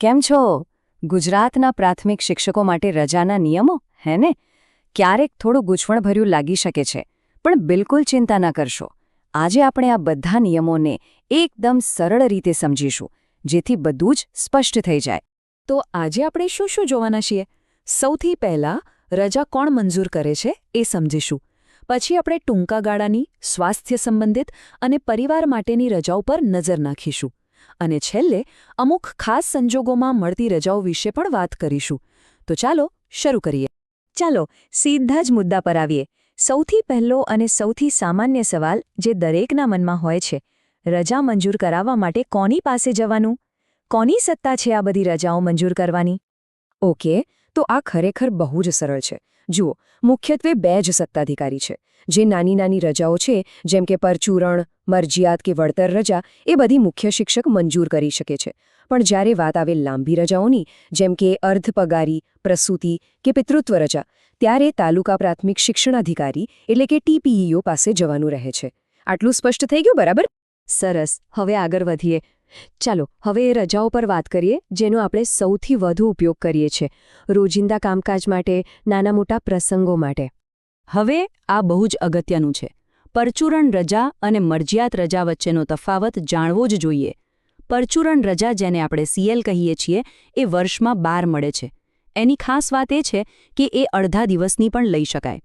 કેમ છો? ગુજરાતના પ્રાથમિક શિક્ષકો માટે રજાના નિયમો? હે ને? ક્યારેક થોડું ગૂંચવણભર્યું લાગી શકે છે, પણ બિલકુલ ચિંતા ન કરશો. આજે આપણે આ બધા નિયમોને એકદમ સરળ રીતે સમજીશું, જેથી બધું જ સ્પષ્ટ થઈ જાય. તો આજે આપણે શું શું જોવાના છીએ? સૌથી પહેલાં રજા કોણ મંજૂર કરે છે એ સમજીશું. પછી આપણે ટૂંકા ગાળાની સ્વાસ્થ્ય સંબંધિત અને પરિવાર માટેની રજાઓ પર નજર નાખીશું. અને છેલ્લે અમુક ખાસ સંજોગોમાં મળતી રજાઓ વિશે પણ વાત કરીશું. તો ચાલો શરૂ કરીએ. ચાલો સીધા જ મુદ્દા પર આવીએ. સૌથી પહેલો અને સૌથી સામાન્ય સવાલ જે દરેકના મનમાં હોય છે, રજા મંજૂર કરાવવા માટે કોની પાસે જવાનું? કોની સત્તા છે આ બધી રજાઓ મંજૂર કરવાની? ઓકે, તો આ ખરેખર બહુ જ સરળ છે. જુઓ, મુખ્યત્વે બે જ સત્તાધિકારી છે. જે નાની નાની રજાઓ છે, જેમ કે પરચૂરણ, મરજિયાત કે વળતર રજા, એ બધી મુખ્ય શિક્ષક મંજૂર કરી શકે છે. પણ જ્યારે વાત આવે લાંબી રજાઓની, જેમ કે અર્ધપગારી પ્રસૂતિ કે પિતૃત્વ રજા, ત્યારે તાલુકા પ્રાથમિક શિક્ષણાધિકારી, એટલે કે ટીપીઈઓ પાસે જવાનું રહે છે. આટલું સ્પષ્ટ થઈ ગયું, બરાબર? સરસ. હવે આગળ વધીએ. ચાલો, હવે એ રજાઓ પર વાત કરીએ, જેનો આપણે સૌથી વધુ ઉપયોગ કરીએ છીએ, રોજિંદા કામકાજ માટે, નાના મોટા પ્રસંગો માટે. હવે આ બહુ જ અગત્યનું છે. પરચુરણ રજા અને મરજિયાત રજા વચ્ચેનો તફાવત જાણવો જ જોઈએ. પરચુરણ રજા જેને આપણે સીએલ કહીએ છીએ, એ વર્ષમાં બાર મળે છે. એની ખાસ વાત એ છે કે એ અડધા દિવસની પણ લઈ શકાય.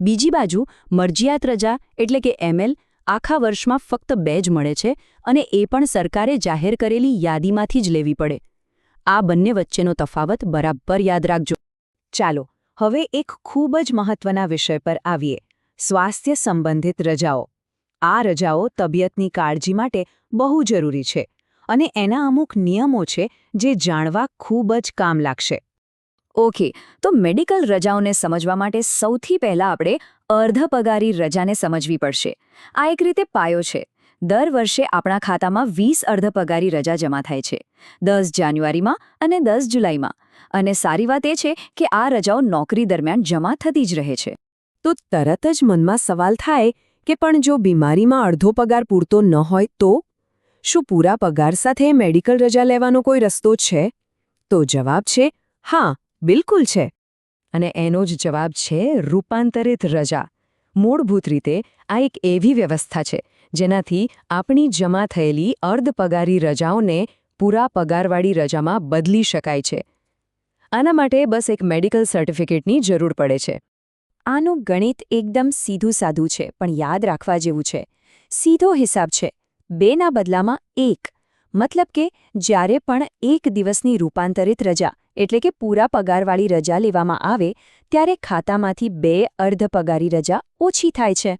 બીજી બાજુ, મરજિયાત રજા એટલે કે એમએલ આખા વર્ષમાં ફક્ત બે જ મળે છે અને એ પણ સરકારે જાહેર કરેલી યાદીમાંથી જ લેવી પડે. આ બંને વચ્ચેનો તફાવત બરાબર યાદ રાખજો. ચાલો, હવે એક ખૂબ જ મહત્વના વિષય પર આવીએ. સ્વાસ્થ્ય સંબંધિત રજાઓ. આ રજાઓ તબિયતની કાળજી માટે બહુ જરૂરી છે અને એના અમુક નિયમો છે જે જાણવા ખૂબ જ કામ લાગશે. ઓકે, તો મેડિકલ રજાઓને સમજવા માટે સૌથી પહેલા આપણે અર્ધપગારી રજાને સમજવી પડશે. આ એક રીતે પાયો છે. દર વર્ષે આપણા ખાતામાં વીસ અર્ધપગારી રજા જમા થાય છે. દસ જાન્યુઆરીમાં અને દસ જુલાઈમાં. અને સારી વાત એ છે કે આ રજાઓ નોકરી દરમિયાન જમા થતી જ રહે છે. તો તરત જ મનમાં સવાલ થાય કે પણ જો બીમારીમાં અડધો પગાર પૂરતો ન હોય તો? શું પૂરા પગાર સાથે મેડિકલ રજા લેવાનો કોઈ રસ્તો છે? તો જવાબ છે, હા બિલકુલ છે. અને એનો જ જવાબ છે રૂપાંતરિત રજા. મૂળભૂત રીતે, આ એક એવી વ્યવસ્થા છે, જેનાથી આપણી જમા થયેલી અર્ધપગારી રજાઓને પૂરા પગારવાળી રજામાં બદલી શકાય છે. આના માટે બસ એક મેડિકલ સર્ટિફિકેટની જરૂર પડે છે. આનું ગણિત એકદમ સીધું સાધું છે, પણ યાદ રાખવા જેવું છે. સીધો હિસાબ છે, બેના બદલામાં એક. મતલબ કે, જ્યારે પણ એક દિવસની રૂપાંતરિત રજા એટલે કે પૂરા પગારવાળી રજા લેવામાં આવે, ત્યારે ખાતામાંથી બે અર્ધ પગારી રજા ઓછી થાય છે.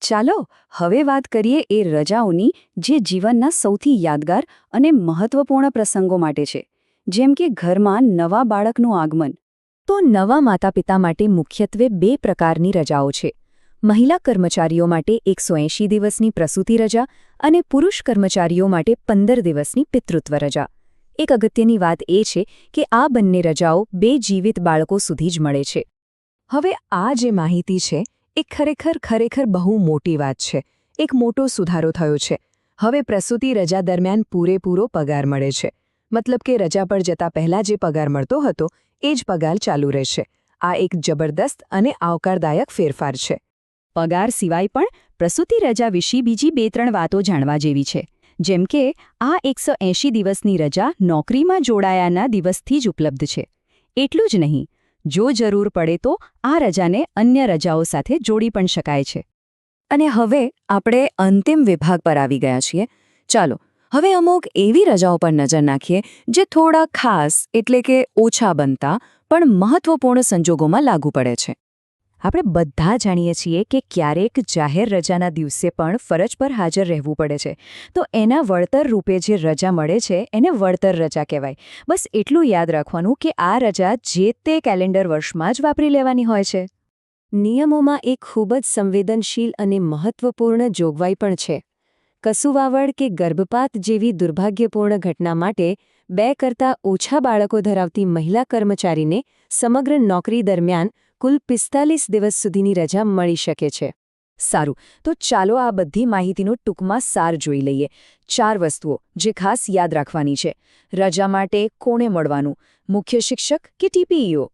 ચાલો, હવે વાત કરીએ એ રજાઓની, જે જીવનના સૌથી યાદગાર અને મહત્વપૂર્ણ પ્રસંગો માટે છે. જેમ કે ઘરમાં નવા બાળકનું આગમન. તો નવા માતા પિતા માટે મુખ્યત્વે બે પ્રકારની રજાઓ છે. મહિલા કર્મચારીઓ માટે એકસો દિવસની પ્રસૂતિ રજા અને પુરુષ કર્મચારીઓ માટે પંદર દિવસની પિતૃત્વ રજા. એક અગત્યની વાત એ છે કે આ બંને રજાઓ બે જીવિત બાળકો સુધી જ મળે છે. હવે આ જે માહિતી છે, એ ખરેખર ખરેખર બહુ મોટી વાત છે. એક મોટો સુધારો થયો છે. હવે પ્રસૂતિ રજા દરમિયાન પૂરેપૂરો પગાર મળે છે. મતલબ કે રજા પર જતા પહેલા જે પગાર મળતો હતો, એ જ પગાર ચાલુ રહેશે. આ એક જબરદસ્ત અને આવકારદાયક ફેરફાર છે. પગાર સિવાય પણ પ્રસૂતિ રજા વિશે બીજી બે ત્રણ વાતો જાણવા જેવી છે. જેમ કે, આ એકસો દિવસની રજા નોકરીમાં જોડાયાના દિવસથી જ ઉપલબ્ધ છે. એટલું જ નહીં, જો જરૂર પડે તો આ રજાને અન્ય રજાઓ સાથે જોડી પણ શકાય છે. અને હવે આપણે અંતિમ વિભાગ પર આવી ગયા છીએ. ચાલો, હવે અમુક એવી રજાઓ પર નજર નાખીએ જે થોડા ખાસ એટલે કે ઓછા બનતા પણ મહત્વપૂર્ણ સંજોગોમાં લાગુ પડે છે. આપણે બધા જાણીએ છીએ કે ક્યારેક જાહેર રજાના દિવસે પણ ફરજ પર હાજર રહેવું પડે છે. તો એના વળતર રૂપે જે રજા મળે છે, એને વળતર રજા કહેવાય. બસ એટલું યાદ રાખવાનું કે આ રજા જે તે કેલેન્ડર વર્ષમાં જ વાપરી લેવાની હોય છે. નિયમોમાં એક ખૂબ જ સંવેદનશીલ અને મહત્વપૂર્ણ જોગવાઈ પણ છે. કસુવાવડ કે ગર્ભપાત જેવી દુર્ભાગ્યપૂર્ણ ઘટના માટે બે કરતાં ઓછા બાળકો ધરાવતી મહિલા કર્મચારીને સમગ્ર નોકરી દરમિયાન કુલ પિસ્તાલીસ દિવસ સુધીની રજા મળી શકે છે. સારું, તો ચાલો આ બધી માહિતીનો ટૂંકમાં સાર જોઈ લઈએ. ચાર વસ્તુઓ જે ખાસ યાદ રાખવાની છે. રજા માટે કોણે મળવાનું? મુખ્ય શિક્ષક કે ટીપીઈઓ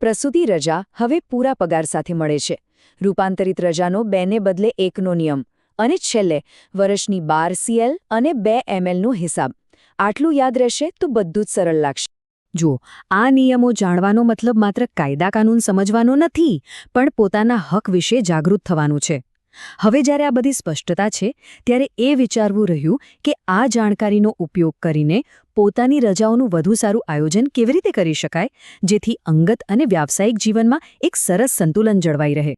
પ્રસૂતિ રજા હવે પૂરા પગાર સાથે મળે છે. રૂપાંતરિત રજાનો બેને બદલે એકનો નિયમ. અને છેલ્લે, વર્ષની બાર સીએલ અને બે એમએલનો હિસાબ. આટલું યાદ રહેશે તો બધું જ સરળ લાગશે. જુઓ, આ નિયમો જાણવાનો મતલબ માત્ર કાયદા કાનૂન સમજવાનો નથી, પણ પોતાના હક વિશે જાગૃત થવાનું છે. હવે જ્યારે આ બધી સ્પષ્ટતા છે, ત્યારે એ વિચારવું રહ્યું કે આ જાણકારીનો ઉપયોગ કરીને પોતાની રજાઓનું વધુ સારું આયોજન કેવી રીતે કરી શકાય, જેથી અંગત અને વ્યાવસાયિક જીવનમાં એક સરસ સંતુલન જળવાઈ રહે.